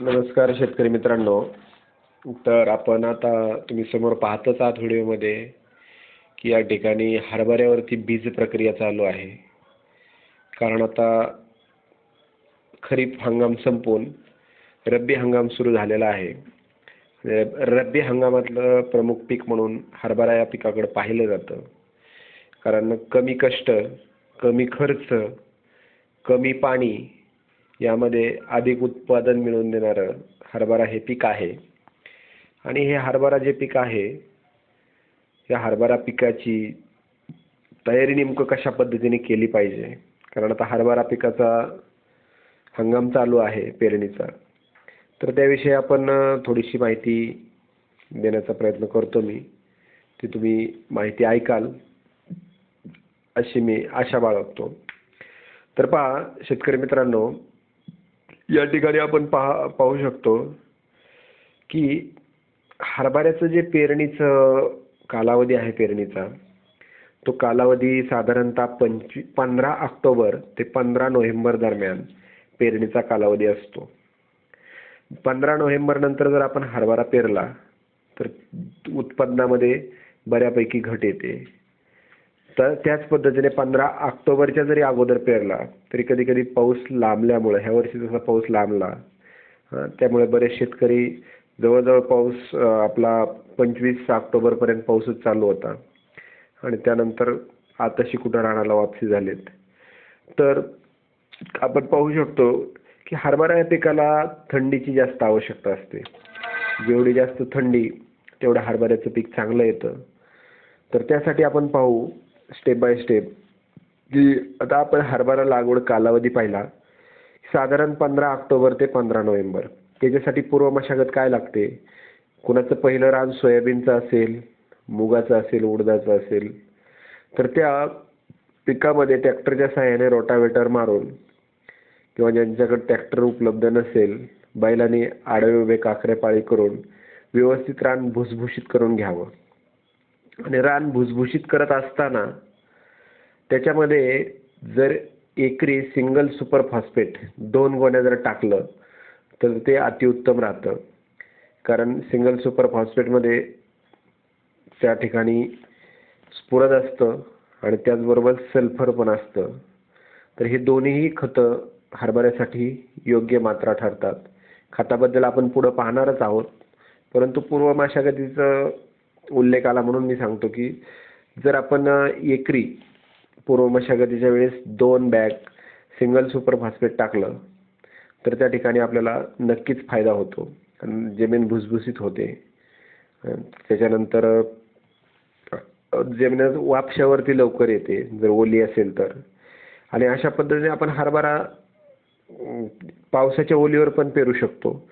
नमस्कार शेतकरी मित्रांनो. तर आपण आता तुम्ही समोर पाहतच आहात व्हिडिओमध्ये की या ठिकाणी हरभऱ्यावरती बीज प्रक्रिया चालू आहे. कारण आता खरीप हंगाम संपून रब्बी हंगाम सुरू झालेला आहे. रब्बी हंगामातलं प्रमुख पीक म्हणून हरभरा या पिकाकडे पाहिलं जातं. कारण कमी कष्ट कमी खर्च कमी पाणी यामध्ये अधिक उत्पादन मिळवून देणारं हरभरा हे पीक आहे. आणि हे हरभरा जे पीक आहे या हरभरा पिकाची तयारी नेमकं कशा पद्धतीने केली पाहिजे? कारण आता हरभरा पिकाचा हंगाम चालू आहे पेरणीचा. तर त्याविषयी आपण थोडीशी माहिती देण्याचा प्रयत्न करतो मी. ती तुम्ही माहिती ऐकाल अशी मी आशा बाळगतो. तर पहा शेतकरी मित्रांनो या ठिकाणी आपण पहा पाहू शकतो की हरभऱ्याचं जे पेरणीचं कालावधी आहे पेरणीचा तो कालावधी साधारणतः पंचवी पंधरा ऑक्टोबर ते पंधरा नोव्हेंबर दरम्यान पेरणीचा कालावधी असतो. पंधरा नोव्हेंबर नंतर जर आपण हरभरा पेरला तर उत्पन्नामध्ये बऱ्यापैकी घट येते. तर त्याच पद्धतीने पंधरा ऑक्टोबरच्या जरी अगोदर पेरला तरी कधी कधी पाऊस लांबल्यामुळे ह्या वर्षी जसा पाऊस लांबला त्यामुळे बरेच शेतकरी जवळजवळ पाऊस आपला पंचवीस ऑक्टोबरपर्यंत पाऊसच चालू होता. आणि त्यानंतर आताशी कुठं राहण्याला वापसी झालेत. तर आपण पाहू शकतो की हरभरा या पिकाला थंडीची जास्त आवश्यकता असते. जेवढी जास्त थंडी तेवढं हरभऱ्याचं पीक चांगलं येतं. तर त्यासाठी आपण पाहू स्टेप बाय स्टेप की आता आपण हरभरा लागवड कालावधी पाहिला साधारण पंधरा ऑक्टोबर ते पंधरा नोव्हेंबर. त्याच्यासाठी पूर्व मशागत काय लागते? कुणाचं पहिलं रान सोयाबीनचं असेल मुगाचं असेल उडदाचं असेल तर त्या पिकामध्ये ट्रॅक्टरच्या सहाय्याने रोटावेटर मारून किंवा ज्यांच्याकडे ट्रॅक्टर उपलब्ध नसेल बैलाने आडवे उभे काखरे पाळी करून व्यवस्थित रान भुसभुशीत करून घ्यावं. आणि रान भुसभुशीत करत असताना त्याच्यामध्ये जर एकरी सिंगल सुपर फॉस्फेट दोन गोण्या जर टाकलं तर ते अतिउत्तम राहतं. कारण सिंगल सुपर फॉस्फेटमध्ये त्या ठिकाणी स्फुरद असतं आणि त्याचबरोबर सल्फर पण असतं. तर हे दोन्हीही खतं हरभऱ्यासाठी योग्य मात्रा ठरतात. खताबद्दल आपण पुढं पाहणारच आहोत. परंतु पूर्व मशागतीचं उल्लेख आला म्हणून मी सांगतो की जर आपण एकरी पूर्व मशागतीच्या वेळेस दोन बॅग सिंगल सुपर फॉस्फेट टाकलं तर त्या ठिकाणी आपल्याला नक्कीच फायदा होतो. जमीन भुसभुसीत होते. त्याच्यानंतर जमिनीत वापशावरती लवकर येते जर ओली असेल तर. आणि अशा पद्धतीने आपण हरभरा पावसाच्या ओलीवर पण पेरू शकतो.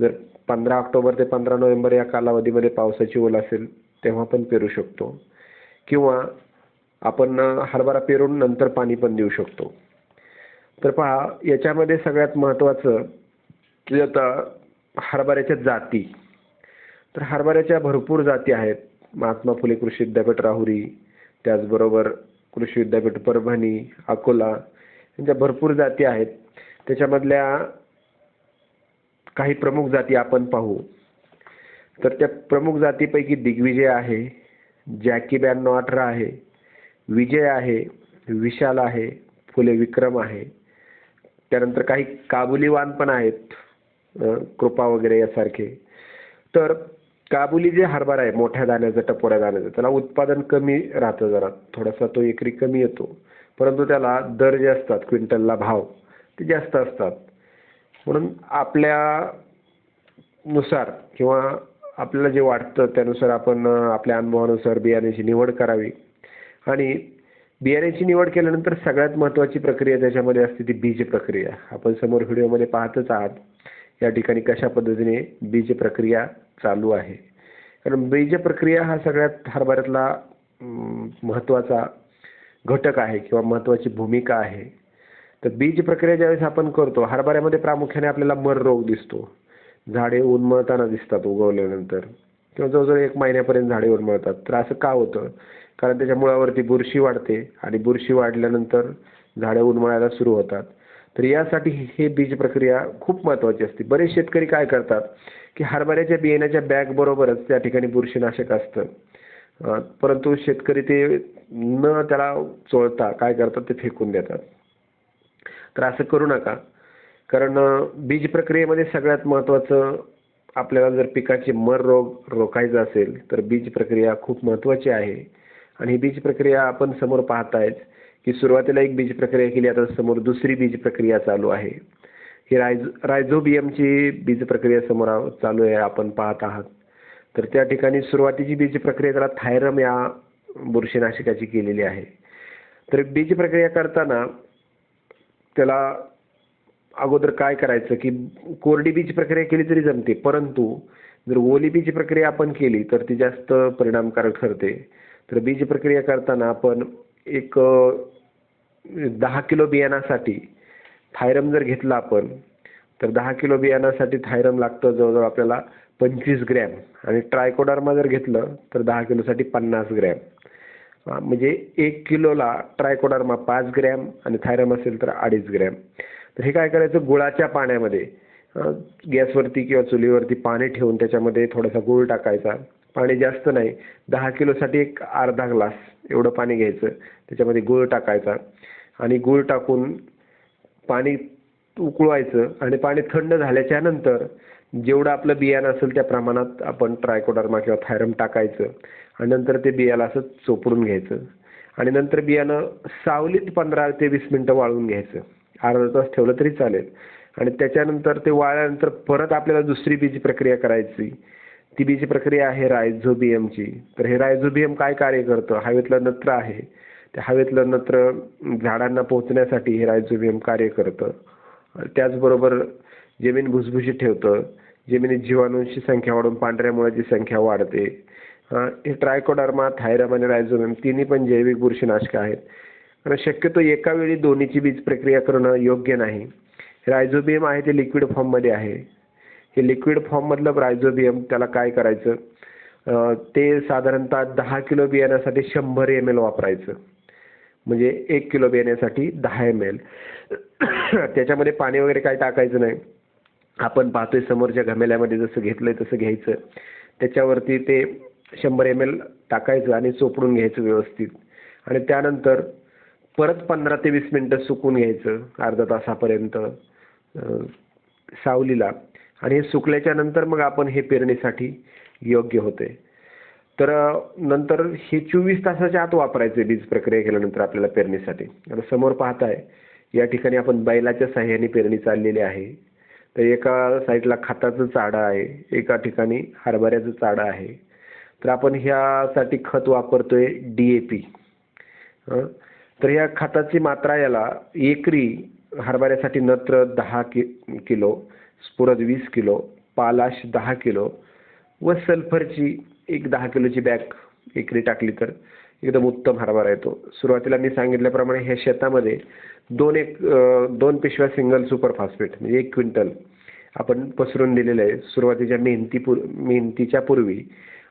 जर पंधरा ऑक्टोबर ते पंधरा नोव्हेंबर या कालावधीमध्ये पावसाची ओल असेल तेव्हा पण पेरू शकतो. किंवा आपण हरभरा पेरून नंतर पाणी पण देऊ शकतो. तर पहा याच्यामध्ये सगळ्यात महत्त्वाचं की आता हरभऱ्याच्या जाती. तर हरभऱ्याच्या भरपूर जाती आहेत. महात्मा फुले कृषी विद्यापीठ राहुरी त्याचबरोबर कृषी विद्यापीठ परभणी अकोला यांच्या भरपूर जाती आहेत. त्याच्यामधल्या काही प्रमुख जाती आपण पाहू. तर त्या प्रमुख जातीपैकी दिग्विजय आहे जॅकी ब्याण्णव अठरा आहे विजय आहे विशाल आहे फुले विक्रम आहे. त्यानंतर काही काबुलीवान पण आहेत कृपा वगैरे यासारखे. तर काबुली जे हरभरा आहे मोठ्या दाण्याचं टपोऱ्या दाण्याचं त्याला उत्पादन कमी राहतं जरा. थोडासा तो एकरी कमी येतो. परंतु त्याला दर जे असतात क्विंटलला भाव ते जास्त असतात. म्हणून आपल्या नुसार किंवा आपल्याला जे वाटतं त्यानुसार आपण आपल्या अनुभवानुसार बियाण्याची निवड करावी. आणि बियाण्याची निवड केल्यानंतर सगळ्यात महत्त्वाची प्रक्रिया त्याच्यामध्ये असते ती बीज प्रक्रिया. आपण समोर व्हिडिओमध्ये पाहतच आहात या ठिकाणी कशा पद्धतीने बीज प्रक्रिया चालू आहे. कारण बीज प्रक्रिया हा सगळ्यात हरभऱ्यातला महत्त्वाचा घटक आहे किंवा महत्त्वाची भूमिका आहे. तर बीज प्रक्रिया ज्यावेळेस आपण करतो हरभऱ्यामध्ये प्रामुख्याने आपल्याला मर रोग दिसतो. झाडे उन्मळताना दिसतात उगवल्यानंतर. किंवा जवळजवळ एक महिन्यापर्यंत झाडे उन्मळतात. तर असं का होतं? कारण त्याच्या मुळावरती बुरशी वाढते आणि बुरशी वाढल्यानंतर झाडे उन्मळायला सुरू होतात. तर यासाठी हे बीज प्रक्रिया खूप महत्त्वाची असते. बरेच शेतकरी काय करतात की हरभऱ्याच्या बियाण्याच्या बॅगबरोबरच त्या ठिकाणी बुरशीनाशक असतं. परंतु शेतकरी ते न त्याला चोळता काय करतात? ते फेकून देतात. तर असं करू नका. कारण बीज प्रक्रियेमध्ये सगळ्यात महत्त्वाचं आपल्याला जर पिकाचे मर रोग रोखायचा असेल तर बीज प्रक्रिया खूप महत्त्वाची आहे. आणि ही बीज प्रक्रिया आपण समोर पाहतायच की सुरुवातीला एक बीज प्रक्रिया केली आता समोर दुसरी बीज प्रक्रिया चालू आहे. ही रायझो रायझोबियमची बीज प्रक्रिया समोर चालू आहे आपण पाहत आहात. तर त्या ठिकाणी सुरुवातीची बीज प्रक्रिया त्याला थायरम या बुरशीनाशकाची केलेली आहे. तर बीज प्रक्रिया करताना त्याला अगोदर काय करायचं की कोरडी बीची प्रक्रिया केली तरी जमते परंतु जर ओली बीची प्रक्रिया आपण केली तर ती जास्त परिणामकारक ठरते. तर बीज प्रक्रिया करताना आपण एक दहा किलो बियाणासाठी थायरम जर घेतला आपण तर दहा किलो बियाणासाठी थायरम लागतं जवळजवळ आपल्याला पंचवीस ग्रॅम आणि ट्रायकोडार्मा जर घेतलं तर दहा किलोसाठी पन्नास ग्रॅम. हां म्हणजे एक किलोला ट्रायकोडर्मा पाच ग्रॅम आणि थायरम असेल तर अडीच ग्रॅम. तर हे काय करायचं? गुळाच्या पाण्यामध्ये गॅसवरती किंवा चुलीवरती पाणी ठेवून त्याच्यामध्ये थोडासा गूळ टाकायचा. पाणी जास्त नाही दहा किलोसाठी एक अर्धा ग्लास एवढं पाणी घ्यायचं. त्याच्यामध्ये गूळ टाकायचा आणि गूळ टाकून पाणी उकळवायचं आणि पाणी थंड झाल्याच्यानंतर जेवढं आपलं बियाणं असेल त्या प्रमाणात आपण ट्रायकोडर्मा किंवा थायरम टाकायचं. आणि नंतर ते बियाला असं चोपडून घ्यायचं. आणि नंतर बियाणं सावलीत पंधरा ते वीस मिनटं वाळवून घ्यायचं. अर्धा तास ठेवलं तरी चालेल. आणि त्याच्यानंतर ते वाळल्यानंतर परत आपल्याला दुसरी बीज प्रक्रिया करायची. ती बीज प्रक्रिया आहे रायझोबियमची. तर हे रायझोबियम काय कार्य करतं? हवेतलं नत्र आहे. त्या हवेतलं नत्र झाडांना पोहोचण्यासाठी हे रायझोबियम कार्य करतं. त्याचबरोबर जमीन भुसभुशीत ठेवतं. जमिनीत जीवाणूंची संख्या वाढून पांढऱ्या मुळाची संख्या वाढते. हे ट्रायकोडर्मा थायरम आणि रायझोबियम तिन्ही पण जैविक बुरशीनाशक आहेत. कारण शक्यतो एका वेळी दोन्हीची बीज प्रक्रिया करणं योग्य नाही. रायझोबियम आहे ते लिक्विड फॉर्ममध्ये आहे. हे लिक्विड फॉर्ममधलं रायझोबियम त्याला काय करायचं? ते साधारणतः दहा किलो बियाण्यासाठी शंभर एम एल वापरायचं. म्हणजे एक किलो बियाण्यासाठी दहा एम एल त्याच्यामध्ये पाणी वगैरे काय टाकायचं नाही. आपण पाहतोय समोरच्या घमेल्यामध्ये जसं घेतलंय तसं घ्यायचं. त्याच्यावरती ते शंभर एम एल टाकायचं आणि चोपडून घ्यायचं व्यवस्थित. आणि त्यानंतर परत पंधरा ते वीस मिनटं सुकून घ्यायचं अर्धा तासापर्यंत सावलीला. आणि हे सुकल्याच्या नंतर मग आपण हे पेरणीसाठी योग्य होते. तर नंतर हे चोवीस तासाच्या आत वापरायचे बीज प्रक्रिया केल्यानंतर आपल्याला पेरणीसाठी. आता समोर पाहताय या ठिकाणी आपण बैलाच्या साह्याने पेरणी चाललेली आहे. तर एका साईडला खताचं चाडं आहे एका ठिकाणी हरभऱ्याचं चाडं आहे. तर आपण ह्यासाठी खत वापरतोय डी ए पी तर ह्या खताची मात्रा याला एकरी हरभऱ्यासाठी नत्र दहा कि किलो स्फुरद वीस किलो पालाश दहा किलो व सल्फरची एक दहा किलोची बॅग एकरी टाकली तर एकदम उत्तम हरभरा येतो. सुरुवातीला मी सांगितल्याप्रमाणे ह्या शेतामध्ये दोन एक दोन पिशव्या सिंगल सुपर फॉस्फेट म्हणजे एक क्विंटल आपण पसरून दिलेलं आहे. सुरुवातीच्या मेहनती पूर मेहनतीच्या पूर्वी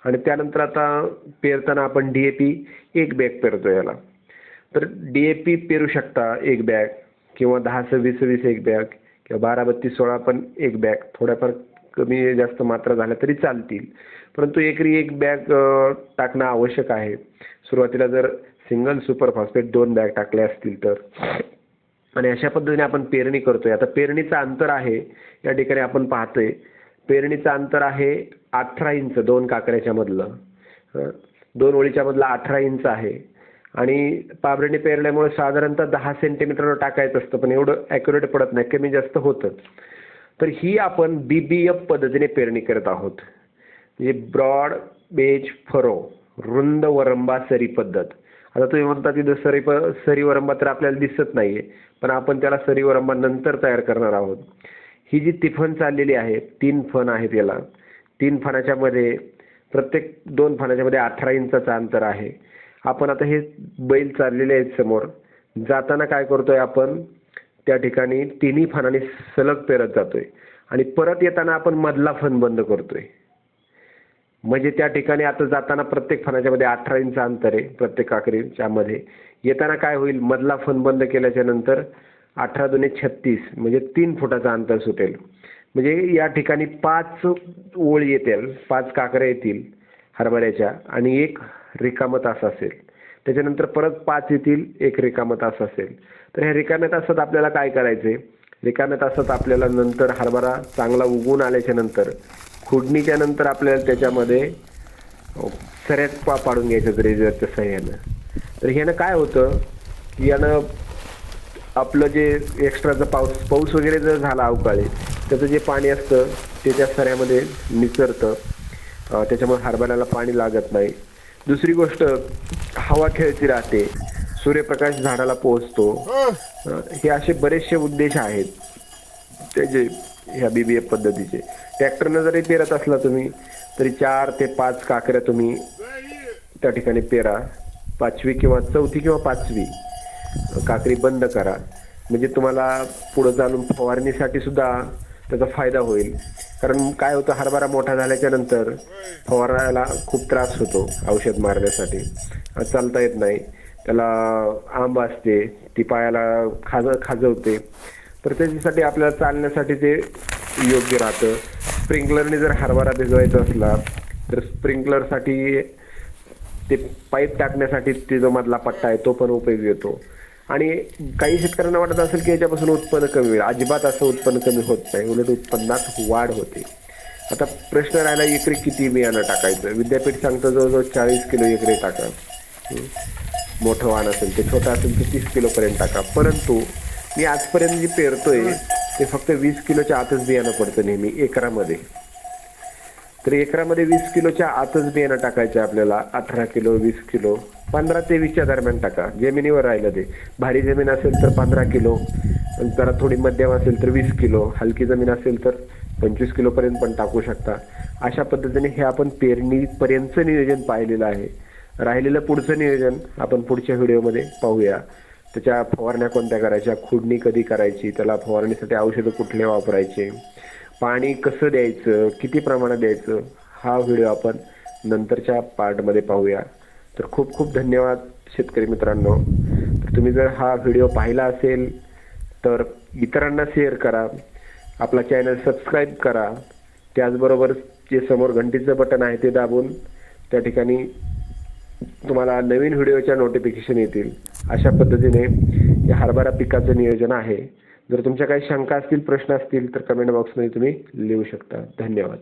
आणि त्यानंतर आता पेरताना आपण डी ए पी एक बॅग पेरतो याला. तर डी ए पी पेरू शकता एक बॅग किंवा दहा सव्वीस सव्वीस एक बॅग किंवा बारा बत्तीस सोळा पण एक बॅग. थोड्याफार कमी जास्त मात्रा झाल्या तरी चालतील. परंतु एकरी एक बॅग टाकणं आवश्यक आहे. सुरुवातीला जर सिंगल सुपर फॉस्फेट दोन बॅग टाकल्या असतील तर. आणि अशा पद्धतीने आपण पेरणी करतोय. आता पेरणीचं अंतर आहे. या ठिकाणी आपण पाहतोय पेरणीचं अंतर आहे अठरा इंच दोन काकड्याच्या मधलं. दोन ओळीच्या मधलं अठरा इंच आहे. आणि पाबरणी पेरल्यामुळे साधारणतः दहा सेंटीमीटरवर टाकायचं असतं पण एवढं ॲक्युरेट पडत नाही कमी जास्त होतं तर ही आपण बी बी एफ पद्धतीने पेरणी करत आहोत. म्हणजे ब्रॉड बेज फरो रुंद वरंबा सरी पद्धत. आता तुम्ही म्हणता तिथं सरी प सरी वरंबा तर आपल्याला दिसत नाही आहे पण आपण त्याला सरी वरंबा नंतर तयार करणार आहोत. ही जी तिफन चाललेली आहे तीन फण आहेत याला. तीन फणाच्या मध्ये प्रत्येक दोन फणाच्या मध्ये अठरा इंचाचं अंतर आहे. आपण आता हे बैल चाललेले आहेत समोर. जाताना काय करतोय आपण? त्या ठिकाणी तिन्ही फणाने सलग पेरत जातोय. आणि परत येताना आपण मधला फण बंद करतोय. म्हणजे त्या ठिकाणी आता जाताना प्रत्येक फणाच्या मध्ये अठरा इंच अंतर आहे प्रत्येक काकडीच्या मध्ये. येताना काय होईल? मधला फण बंद केल्याच्यानंतर अठरा दुने छत्तीस म्हणजे तीन फुटाचं अंतर सुटेल. म्हणजे या ठिकाणी पाच ओळ येतील पाच काकऱ्या येतील हरभऱ्याच्या आणि एक रिकामं तास असेल. त्याच्यानंतर परत पाच येतील एक रिकामं तास असेल. तर ह्या रिकाम्या तासात आपल्याला काय करायचे रिकाम्या तासात आपल्याला नंतर हरभरा चांगला उगवून आल्याच्यानंतर खुडणीच्या नंतर आपल्याला त्याच्यामध्ये सऱ्यात पा पाडून घ्यायचं रेजरच्या सह्यानं. तर ह्यानं काय होतं? की यानं आपलं जे एक्स्ट्राचं पाऊस पाऊस वगैरे जर झाला अवकाळी त्याचं जे पाणी असतं ते त्या सऱ्यामध्ये निसरतं. त्याच्यामुळे हरभऱ्याला पाणी लागत नाही. दुसरी गोष्ट हवा खेळती राहते. सूर्यप्रकाश झाडाला पोहोचतो. हे असे बरेचसे उद्देश आहेत. त्याचे ह्या बी बी एफ पद्धतीचे. ट्रॅक्टरनं जरी पेरत असला तुम्ही तरी चार ते पाच काकऱ्या तुम्ही त्या ठिकाणी पेरा. पाचवी किंवा चौथी किंवा पाचवी. काकरी बंद करा. म्हणजे तुम्हाला पुढं चालून फवारणीसाठी सुद्धा त्याचा फायदा होईल. कारण काय होतं हरभरा मोठा झाल्याच्यानंतर फवारायला खूप त्रास होतो औषध मारण्यासाठी. चालता येत नाही. त्याला आंब असते ती पायाला खाज खाजवते. तर त्याच्यासाठी आपल्याला चालण्यासाठी ते योग्य राहतं. स्प्रिंकलरने जर हरभरा भिजवायचा असला तर स्प्रिंकलरसाठी ते पाईप टाकण्यासाठी ते जो मधला पट्टा आहे तो पण उपयोगी येतो. आणि काही शेतकऱ्यांना वाटत असेल की याच्यापासून उत्पन्न कमी होईल. अजिबात असं उत्पन्न कमी होत नाही. उलट उत्पन्नात वाढ होते. आता प्रश्न राहिला एकरी किती बियाणं टाकायचं? विद्यापीठ सांगतं जवळजवळ चाळीस किलो एकरे टाका. मोठं वाण असेल ते छोटं असेल ते तीस किलोपर्यंत टाका. परंतु मी आजपर्यंत जे पेरतोय ते फक्त वीस किलोच्या आतच बियाणं पडतं नेहमी एकरामध्ये. तर एकरामध्ये वीस किलोच्या आतच बियाणं टाकायचं आपल्याला अठरा किलो वीस किलो पंधरा ते वीसच्या दरम्यान टाका. जमिनीवर राहिलं ते. भारी जमीन असेल तर पंधरा किलो जरा थोडी मध्यम असेल तर वीस किलो हलकी जमीन असेल तर पंचवीस किलोपर्यंत पण टाकू शकता. अशा पद्धतीने हे आपण पेरणीपर्यंतचं नियोजन पाहिलेलं आहे. राहिलेलं पुढचं नियोजन आपण पुढच्या व्हिडिओमध्ये पाहूया. त्याच्या फवारण्या कोणत्या करायच्या खुडणी कधी करायची त्याला फवारणीसाठी औषधं कुठले वापरायचे पाणी कसं द्यायचं किती प्रमाणात द्यायचं हा व्हिडिओ आपण नंतरच्या पार्टमध्ये पाहूया. तर खूप खूप धन्यवाद शेतकरी मित्रांनो. तर तुम्ही जर हा व्हिडिओ पाहिला असेल तर इतरांना शेअर करा. आपला चॅनल सबस्क्राईब करा. त्याचबरोबर जे समोर घंटीचं बटन आहे ते दाबून त्या ठिकाणी तुम्हाला नवीन व्हिडिओच्या नोटिफिकेशन येतील. अशा पद्धतीने या हरभरा पिकाचं नियोजन आहे. जर तुमच्या काही शंका असतील प्रश्न असतील तर कमेंट बॉक्समध्ये तुम्ही लिहू शकता. धन्यवाद.